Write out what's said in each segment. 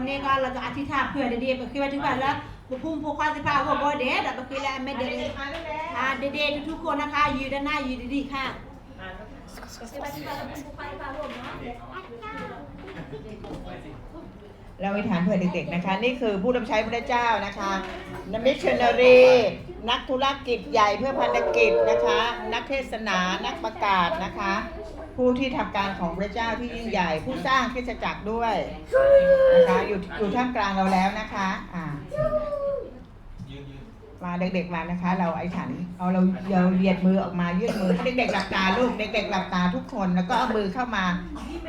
วันนี้ก็เราจะอธิษฐานเพื่อเด็กๆก็คือว่าทุกวันแล้วบุพุ่มพกความสิพาว่าบ่เด็ดก็คือแล้วแม่เด็กค่ะเด็กๆทุกๆคนนะคะอยู่ด้านหน้าอยู่ดีๆค่ะเราไปฐานเพื่อเด็กๆนะคะ นี่คือผู้รับใช้พระเจ้านะคะนักมิชชันนารีนักธุรกิจใหญ่เพื่อพันธกิจนะคะ นักเทศนานักประกาศนะคะ ผู้ที่ทำการของพระเจ้าที่ยิ่งใหญ่ ผู้สร้างคริสตจักรด้วยนะคะ อยู่อยู่ท่ามกลางเราแล้วนะคะ อ่า มาเด็กๆมานะคะ เราไอ้ฉันเอาเราเราเหยียดมือออกมายืดมือให้เด็กๆหลับตาลูกเด็กๆหลับตาทุกคนแล้วก็เอามือเข้ามา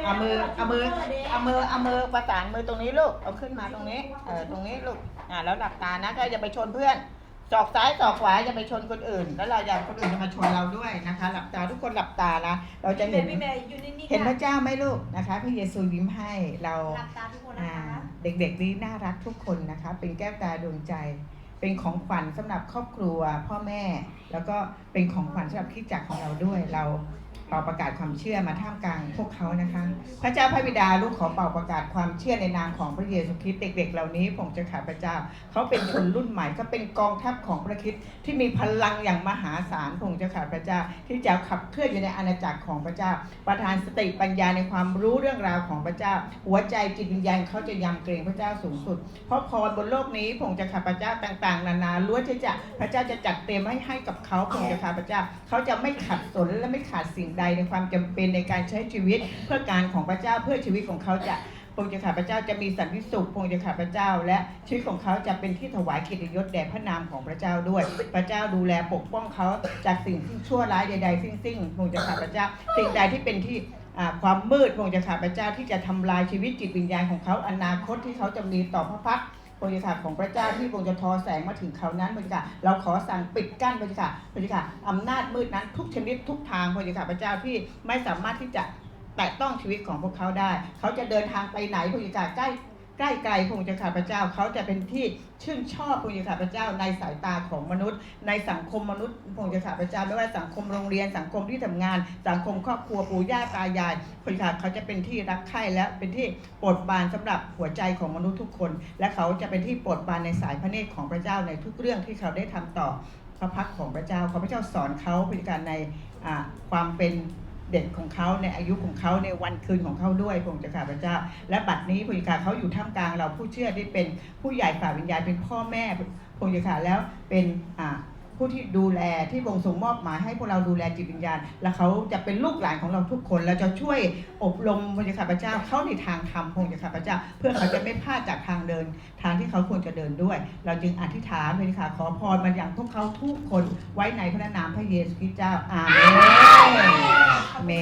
เอามือเอามือเอามือเอามือประสานมือตรงนี้ลูกเอาขึ้นมาตรงนี้เออตรงนี้ลูกอ่าแล้วหลับตานะก็อย่าไปชนเพื่อนศอกซ้ายศอกขวาอย่าไปชนคนอื่น แล้วเราอย่าคนอื่นจะมาชนเราด้วยนะคะ หลับตาทุกคนหลับตานะเราจะเห็นพี่แม่อยู่นิ่งๆเห็นพค่ะระเจ้าไหมลูกนะคะพระเยซูยิ้มให้เราหลับตาทุกคนนะอ่าคะ เด็กๆนี่น่ารักทุกคนนะคะ เป็นแก้วตาดวงใจ เป็นของขวัญสำหรับครอบครัว พ่อแม่ แล้วก็เป็นของขวัญสำหรับคิดจักของเราด้วยเรา เป่าประกาศความเชื่อมาท่ามกลางพวกเขานะคะ พระเจ้าพระบิดาลูกขอเป่าประกาศความเชื่อในนามของพระเยซูคริสต์เด็ก ๆ เหล่านี้ผมจะขาพระเจ้า เขาเป็นชนรุ่นใหม่เขาเป็นกองทัพของพระคริสต์ที่มีพลังอย่างมหาศาลพงจะขาพระเจ้า ที่จะขับเคลื่อนอยู่ในอาณาจักรของพระเจ้า ประทานสติปัญญาในความรู้เรื่องราวของพระเจ้า หัวใจจิตวิญญาณเขาจะยำเกรงพระเจ้าสูงสุด เพราะพรบนโลกนี้พงจะขาพระเจ้าต่าง ๆ นานาล้วนที่จะพระเจ้าจะจัดเตรียมให้ให้กับเขาพงจะขาพระเจ้า เขาจะไม่ขัดสนและไม่ขาดเสิ่ิ่งใดในความจำเป็นในการใช้ชีวิตเพื่อการของพระเจ้าเพื่อชีวิตของเขาจะพงจะข้าพเจ้าจะมีสันติสุขพงจะข้าพเจ้า และชีวิตของเขาจะเป็นที่ถวายเกียรติยศแด่พระนามของพระเจ้าด้วย พระเจ้าดูแลปกป้องเขาจากสิ่งที่ชั่วร้ายใดๆสิ้นๆพงจะข้าพเจ้า สิ่งใดที่เป็นที่ความมืดพงค์จะขาพระเจ้าที่จะทำลายชีวิตจิตวิญญาณของเขาอนาคตที่เขาจะมีต่อพระพักตร์ พระองค์จะขาของพระเจ้าที่คงจะทอแสงมาถึงเขานั้นพระองค์จะขาเราขอสั่งปิดกั้นพระองค์จะขาพระองค์จะขาอำนาจมืดนั้นทุกชนิดทุกทางพระองค์จะขาพระเจ้าที่ไม่สามารถที่จะแตะต้องชีวิตของพวกเขาได้ เขาจะเดินทางไปไหนพระองค์จะขาใกล้ ใกล้ไกลพระองค์เจะขาพระเจ้า เขาจะเป็นที่ชื่นชอบพระองค์เจะขาพระเจ้า ในสายตาของมนุษย์ ในสังคมมนุษย์พระองค์เจะขาพระเจ้าไม่ว่าสังคมโรงเรียนสังคมที่ทำงาน สังคมครอบครัวปู่ย่าตายายพระองค์จะขาเขาจะเป็นที่รักใคร่และเป็นที่โปรดปรานสำหรับหัวใจของมนุษย์ทุกคน และเขาจะเป็นที่โปรดปรานในสายพระเนตรของพระเจ้าในทุกเรื่องที่เขาได้ทำต่อพระพักของพระเจ้าขอพระเจ้าสอนเขาพฤติการในความเป็น เด็กของเขาในอายุของเขาในวันคืนของเขาด้วยพระองค์เจ้าข้าพระเจ้า และบัดนี้พระองค์เจ้าเขาอยู่ท่ามกลางเราผู้เชื่อที่เป็นผู้ใหญ่ฝ่ายวิญญาณเป็นพ่อแม่พระองค์เจ้าข้าแล้วเป็นอ่า ผู้ที่ดูแลที่พระองค์ทรงมอบหมายให้พวกเราดูแลจิตวิญญาณ และเขาจะเป็นลูกหลานของเราทุกคนเราจะช่วยอบรมพระเจ้าข้าพเจ้าเข้าในทางธรรมพระองค์เจ้าข้าพเจ้า เพื่อเขาจะไม่พลาดจากทางเดิน ทางที่เขาควรจะเดินด้วย เราจึงอธิษฐานพระเจ้าค่ะขอพรมาอย่างพวกเขาทุกคนไว้ในพระนามพระเยซูคริสต์เจ้าอาเมน